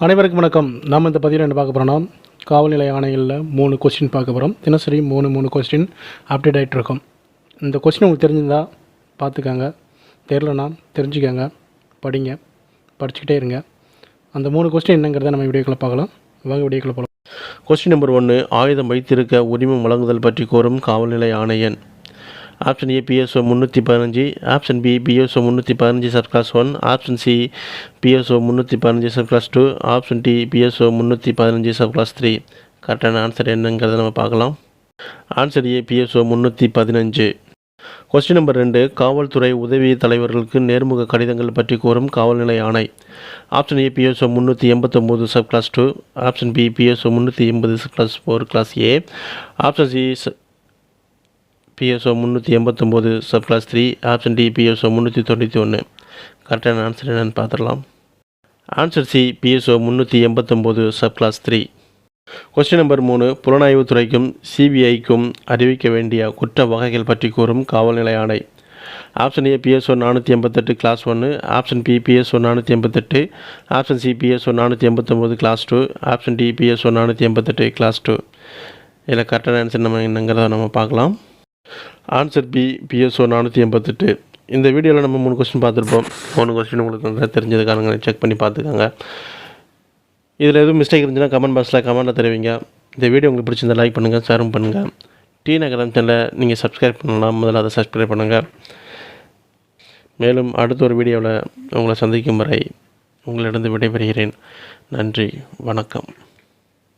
அனைவருக்கும் வணக்கம். நாம் இந்த பதிவில் என்ன பார்க்க போகிறோம்னா காவல்நிலை ஆணைகளில் மூணு கொஸ்டின் பார்க்க போகிறோம் தினசரி மூணு மூணு கொஸ்டின் அப்டேட் ஆகிட்டு இருக்கும். இந்த கொஸ்டின் உங்களுக்கு தெரிஞ்சிருந்தா பார்த்துக்கங்க. தெரிலனா தெரிஞ்சுக்கங்க. படிங்க. படிச்சுக்கிட்டே இருங்க. அந்த மூணு கொஸ்டின் என்னங்கிறத நம்ம வீடியோக்களை பார்க்கலாம். வாங்க வீடியோக்களை போகலாம் கொஸ்டின் நம்பர் ஒன்று ஆயுதம் வைத்திருக்க உரிமம் வழங்குதல் பற்றி கோரும் காவல்நிலை ஆணையன். ஆப்ஷன் ஏ பிஎஸ்ஓ முந்நூற்றி பதினஞ்சு ஆப்ஷன் பி பிஎஸ்ஓ முந்நூற்றி பதினஞ்சு sub class one option C BSO முந்நூற்றி பதினஞ்சு sub class two option D BSO முந்நூற்றி பதினஞ்சு சப் கிளாஸ் த்ரீ கரெக்டான ஆன்சர் என்னங்கிறத நம்ம பார்க்கலாம். ஆன்சர் ஏ பிஎஸ்ஓ முந்நூற்றி பதினஞ்சு கொஸ்டின் நம்பர் ரெண்டு. காவல்துறை உதவி தலைவர்களுக்கு நேர்முக கடிதங்கள் பற்றி கூறும் காவல்நிலை ஆணை. ஆப்ஷன் ஏ பிஎஸ்ஓ முந்நூற்றி எண்பத்தொம்போது sub class two option B BSO முந்நூற்றி எண்பது sub class four class A option C BSO முந்நூற்றி எண்பத்தொம்போது sub class three option D BSO முந்நூற்றி தொண்ணூற்றி ஒன்று. கரெக்டான ஆன்சர் என்னென்னு பார்த்துடலாம். ஆன்சர் சி பிஎஸ்ஓ முந்நூற்றி எண்பத்தொம்போது sub class three question number மூணு புலனாய்வுத் துறைக்கும் சிபிஐக்கும் அறிவிக்க வேண்டிய குற்ற வகைகள் பற்றி கூறும் காவல்நிலை ஆணை. ஆப்ஷன் ஏ பிஎஸ்ஓ நானூற்றி எண்பத்தெட்டு கிளாஸ் ஒன்று ஆப்ஷன் பி பிஎஸ்ஓ நானூற்றி எண்பத்தெட்டு. ஆப்ஷன் சி பிஎஸ்ஓ நானூற்றி எண்பத்தொம்போது class two option D BSO நானூற்றி எண்பத்தெட்டு கிளாஸ் டூ இதில் கரெக்டான ஆன்சர் நம்ம என்னங்கிறத நம்ம பார்க்கலாம். ஆன்சர் பி பிஎஸ்ஓ நானூற்றி எண்பத்தெட்டு. இந்த வீடியோவில் நம்ம மூணு கொஸ்டின் பார்த்துருப்போம். மூணு கொஸ்டின் உங்களுக்கு நல்லா தெரிஞ்சதுக்கானுங்க. செக் பண்ணி பார்த்துக்கோங்க. இதில் எதுவும் மிஸ்டேக் இருந்துச்சுன்னா கமெண்ட் பாக்ஸில் கமெண்ட்டில் தெரிவிங்க. இந்த வீடியோ உங்களுக்கு பிடிச்சிருந்தா லைக் பண்ணுங்கள் ஷேரும் பண்ணுங்கள் டி நகரம் சேனலை நீங்கள் சப்ஸ்கிரைப் பண்ணலாம். முதல்ல அதை சப்ஸ்கிரைப் பண்ணுங்கள் மேலும் அடுத்த ஒரு வீடியோவில் உங்களை சந்திக்கும் வரை உங்களிடம் விடைபெறுகிறேன். நன்றி வணக்கம்.